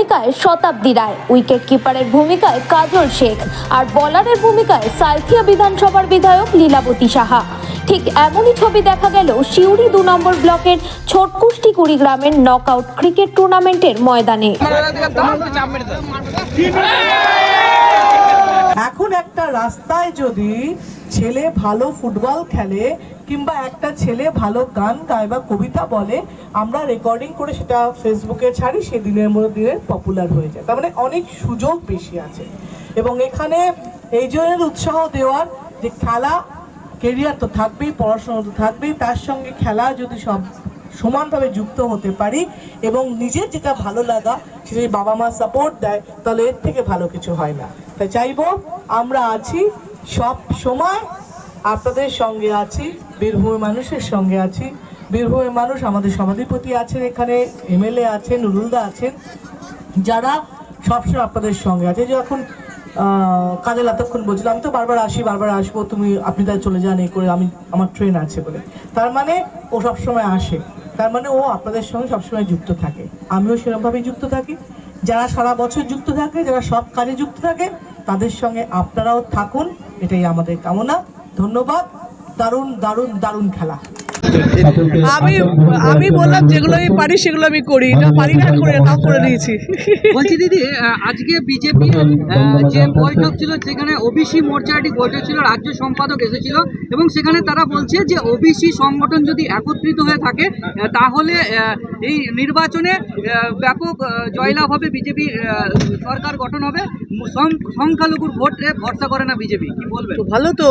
ভূমিকায় শতাব্দী রায়, উইকেট কিপারের ভূমিকায় কাজল শেখ আর বলারের ভূমিকায় সালথিয়া বিধানসভার বিধায়ক লীলাবতী সাহা। ঠিক এমনই ছবি দেখা গেল শিউরি দু নম্বর ব্লকের ছোটকুষ্টি কুড়ি গ্রামের নকআউট ক্রিকেট টুর্নামেন্টের ময়দানে। রাস্তায় যদি ছেলে ভালো ফুটবল খেলে কিংবা একটা ছেলে ভালো গান গায় বা কবিতা বলে, আমরা রেকর্ডিং করে সেটা ফেসবুকে ছাড়ি, সে দিনের মধ্যে দিনে পপুলার হয়ে যায়। তার মানে অনেক সুযোগ বেশি আছে। এবং এখানে এই জন্য উৎসাহ দেওয়ার যে খেলা কেরিয়ার তো থাকবেই, পড়াশোনা তো থাকবেই, তার সঙ্গে খেলা যদি সব সমানভাবে যুক্ত হতে পারি এবং নিজের যেটা ভালো লাগা সেটা বাবা মা সাপোর্ট দেয়, তাহলে এর থেকে ভালো কিছু হয় না। তাই চাইব। আমরা আছি সব সময়। আপনাদের সঙ্গে আছি, বীরভূমের মানুষের সঙ্গে আছি। বীরভূমের মানুষ আমাদের সভাধিপতি আছেন এখানে, এমএলএ আছেন, নুরুলদা আছেন। যারা সবসময় আপনাদের সঙ্গে আছে। যখন কাজে এতক্ষণ বলছিলাম তো বারবার আসি, বারবার আসব, তুমি, আপনি তাই চলে যান এই করে আমি, আমার ট্রেন আছে বলে। তার মানে ও সবসময় আসে। তার মানে ও আপনাদের সঙ্গে সবসময় যুক্ত থাকে। আমিও সেরকমভাবেই যুক্ত থাকি। যারা সারা বছর যুক্ত থাকে, যারা সব কাজে যুক্ত থাকে তাদের সঙ্গে আপনারাও থাকুন এটাই আমাদের কামনা। ধন্যবাদ দারুণ দারুণ দারুণ খেলা। আমি আমি বললাম যেগুলো আমি পারি সেগুলো আমি করি। না পারি না করে তাও করে দিয়েছি। বলছি দিদি আজকে বিজেপি যে বৈঠক ছিল সেখানে ওবিসি মোর্চার একটি বৈঠক ছিল রাজ্য সম্পাদক এসেছিল এবং সেখানে তারা বলছে যে ওবিসি সংগঠন যদি একত্রিত হয়ে থাকে তাহলে এই নির্বাচনে ব্যাপক জয়লাভ হবে বিজেপি সরকার গঠন হবে। সংখ্যালঘুর ভোটে ভরসা করে না বিজেপি কি বলবেন? তো ভালো তো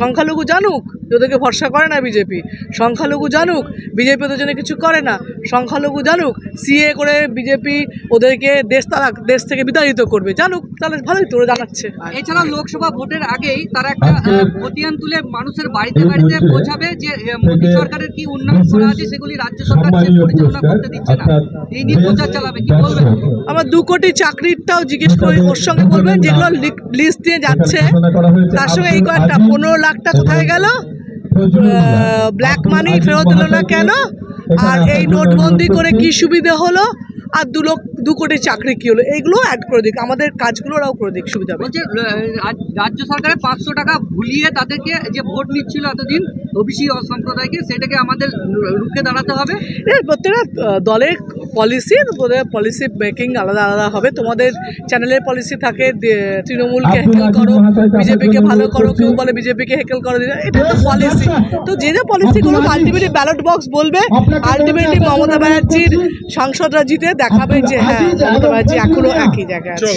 সংখ্যালঘু জানুক। যে ওদেরকে ভরসা করে না বিজেপি। সংখ্যালঘু জানুক বিজেপি ওদের জন্য কিছু করে না। সংখ্যালঘু জানুক সিএ করে বিজেপি ওদেরকে দেশ তারা দেশ থেকে বিতাড়িত করবে। জানুক তাহলে ভালোই তো ওরা জানাচ্ছে। এছাড়া লোকসভা ভোটের আগেই তারা একটা আহ, খতিয়ান তুলে মানুষের বাড়িতে বাড়িতে পৌঁছাবে যে মোদী সরকারের কি উন্নয়ন করা আছে সেগুলি রাজ্য সরকার যে পরিচালনা করতে দিচ্ছে না। এই নিয়ে প্রচার চালাবে কি বলবেন? আমার দু কোটি চাকরিটাও জিজ্ঞেস করি ওর সঙ্গে বলবেন যেগুলো লিস্ট দিয়ে যাচ্ছে তার সঙ্গে এই কয়েকটা পনেরো লাখটা কোথায় গেল? ব্ল্যাক মানি ফেরত দিল না কেন? আর এই নোটবন্দি করে কি সুবিধে হলো? আর দু লোক দু কোটি চাকরি কি হলো? এইগুলো অ্যাড করে দিক। আমাদের কাজগুলো ওরাও করে দিক সুবিধা হবে। বলছে রাজ্য সরকারের পাঁচশো টাকা ভুলিয়ে তাদেরকে যে ভোট নিচ্ছিল এতদিন ওবিসি সম্প্রদায়কে সেটাকে আমাদের রুখে দাঁড়াতে হবে। প্রত্যেকটা দলের পলিসি পলিসি মেকিং আলাদা আলাদা হবে। তোমাদের চ্যানেলের পলিসি থাকে তৃণমূলকে হেকেল করো বিজেপিকে ভালো করো কেউ বলে বিজেপিকে হেকেল করো এটা তো পলিসি তো যে যে পলিসিগুলো আলটিমেটলি ব্যালট বক্স বলবে আলটিমেটলি মমতা ব্যানার্জির সাংসদরা জিতে দেখাবে যে হ্যাঁ মমতা ব্যানার্জি এখনও একই জায়গায় আছে।